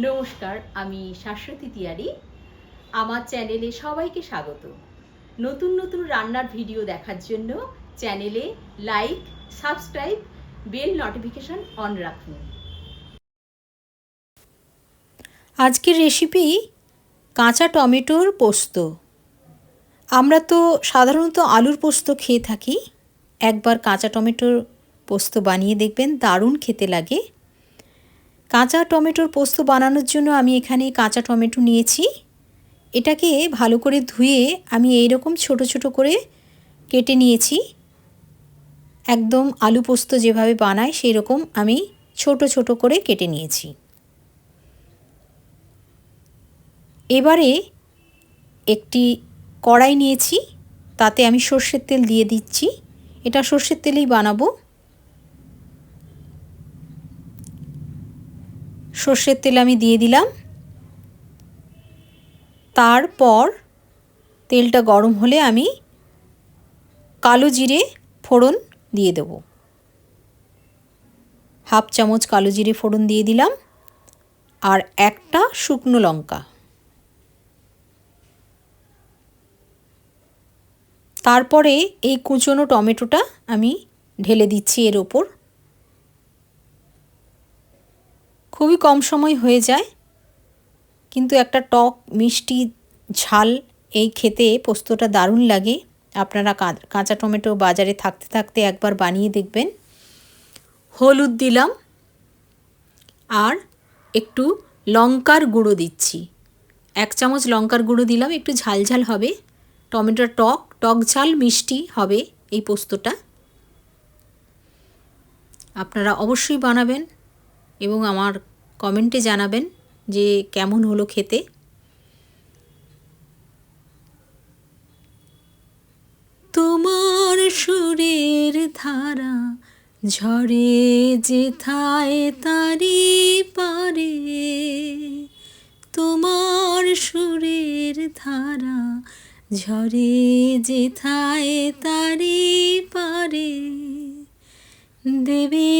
নমস্কার, আমি শাশ্বতী তিয়ারি আমার চ্যানেলে সবাইকে স্বাগত। নতুন নতুন রান্নার ভিডিও দেখার জন্য চ্যানেলে like, subscribe, bell notification on রাখুন। আজকের রেসিপি কাঁচা টমেটোর পোস্ত। আমরা তো সাধারণত আলুর পোস্ত খেয়ে থাকি। একবার কাঁচা টমেটোর পোস্ত বানিয়ে দেখবেন দারুণ খেতে লাগে। কাঁচা টমেটোর পোস্ত বানানোর জন্য আমি এখানে কাঁচা টমেটো নিয়েছি। এটাকে ভালো করে ধুয়ে আমি এই রকম ছোট ছোট করে কেটে নিয়েছি। একদম আলু পোস্ত যেভাবে বানায় সেই রকম আমি ছোট ছোট করে কেটে নিয়েছি। এবারে একটি কড়াই নিয়েছি, তাতে আমি সর্ষের তেল দিয়ে দিচ্ছি। এটা সর্ষের তেলেই বানাবো। সর্ষের তেল আমি দিয়ে দিলাম। তারপর তেলটা গরম হলে আমি কালো জিরে ফোড়ন দিয়ে দেব। হাফ চামচ কালো জিরে ফোড়ন দিয়ে দিলাম আর একটা শুকনো লঙ্কা। তারপরে এই কুচনো টমেটোটা আমি ঢেলে দিচ্ছি এর ওপর। খুবই কম সময় হয়ে যায়। কিন্তু একটা টক, মিষ্টি ঝাল এই খেতে পোস্তটা দারুণ লাগে। আপনারা কাঁচা টমেটো বাজারে থাকতে থাকতে একবার বানিয়ে দেখবেন। হলুদ দিলাম। আর একটু লঙ্কার গুঁড়ো দিচ্ছি। এক চামচ লঙ্কার গুঁড়ো দিলাম, একটু ঝাল ঝাল হবে। টমেটোর টক টক ঝাল, মিষ্টি হবে এই পোস্তটা। আপনারা অবশ্যই বানাবেন এবং আমার কমেন্টে জানাবেন যে কেমন হলো খেতে। তোমার সুরের ধারা ঝরে যেথায় তারি পারে। তোমার সুরের ধারা ঝরে যেথায় তারি পারে। দেবে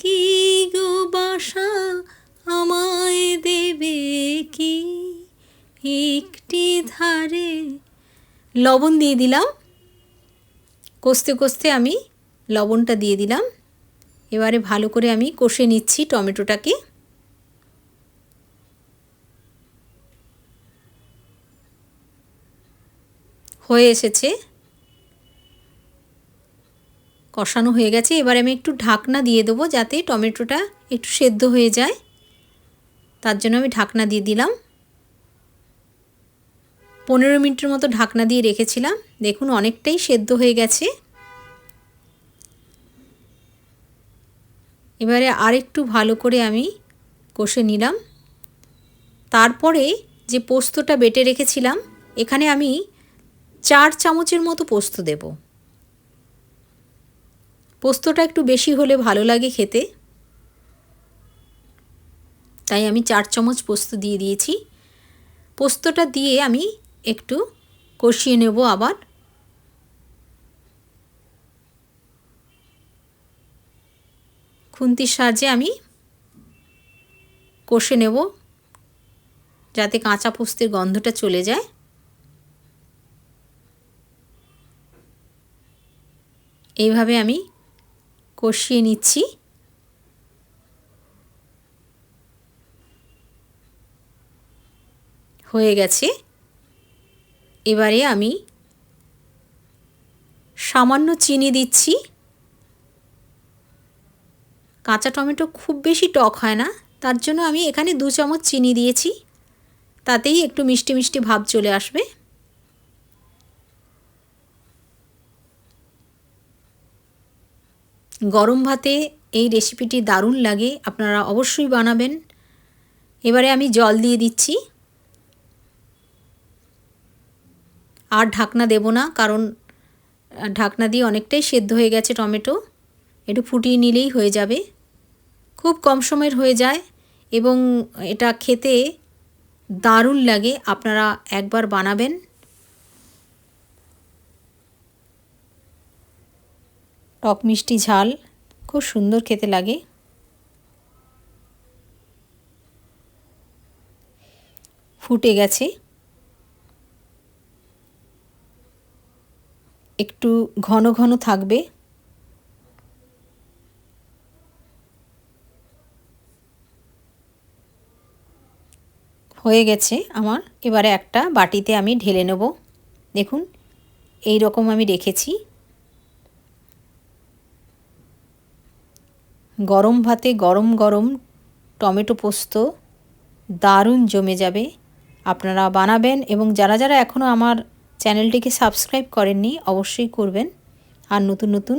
কি গো বাসা একটি ধারে লবণ দিয়ে দিলাম। কষতে কষতে আমি লবণটা দিয়ে দিলাম। এবারে ভালো করে আমি কষে নিচ্ছি টমেটোটাকে। হয়ে এসেছে। কষানো হয়ে গেছে। এবার আমি একটু ঢাকনা দিয়ে দেবো যাতে টমেটোটা একটু সেদ্ধ হয়ে যায়। তার জন্য আমি ঢাকনা দিয়ে দিলাম। পনেরো মিনিটের মতো ঢাকনা দিয়ে রেখেছিলাম। দেখুন, অনেকটাই সেদ্ধ হয়ে গেছে। এবারে আরেকটু ভালো করে আমি কষে নিলাম। তারপরে যে পোস্তটা বেটে রেখেছিলাম, এখানে আমি চার চামচের মতো পোস্ত দেব। পোস্তটা একটু বেশি হলে ভালো লাগে খেতে। তাই আমি চার চামচ পোস্ত দিয়ে দিয়েছি। পোস্তটা দিয়ে আমি একটু কষিয়ে নেব আবার। খুন্তির সাহায্যে আমি কষে নেব, যাতে কাঁচা পোস্তের গন্ধটা চলে যায়। এইভাবে আমি কষিয়ে নিচ্ছি। হয়ে গেছে। এবারে আমি সামান্য চিনি দিচ্ছি। কাঁচা টমেটো খুব বেশি টক হয় না, তার জন্য আমি এখানে দু চামচ চিনি দিয়েছি। তাতেই একটু মিষ্টি মিষ্টি ভাব চলে আসবে। গরম ভাতে এই রেসিপিটি দারুণ লাগে, আপনারা অবশ্যই বানাবেন। এবারে আমি জল দিয়ে দিচ্ছি। আর ঢাকনা দেব না, কারণ ঢাকনা দিয়ে অনেকটাই সেদ্ধ হয়ে গেছে টমেটো। একটু ফুটিয়ে নিলেই হয়ে যাবে। খুব কম সময়ের হয়ে যায় এবং এটা খেতে দারুণ লাগে। আপনারা একবার বানাবেন। টক মিষ্টি ঝাল, খুব সুন্দর খেতে লাগে। ফুটে গেছে। একটু ঘন ঘন থাকবে। হয়ে গেছে আমার। এবারে একটা বাটিতে আমি ঢেলে নেব। দেখুন, এই রকম আমি রেখেছি। গরম ভাতে গরম গরম টমেটো পোস্ত দারুণ জমে যাবে। আপনারা বানাবেন এবং যারা যারা এখনও আমার চ্যানেলটিকে সাবস্ক্রাইব করেননি, অবশ্যই করবেন। আর নতুন নতুন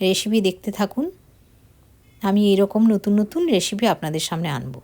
রেসিপি দেখতে থাকুন। আমি এরকম নতুন নতুন রেসিপি আপনাদের সামনে আনব।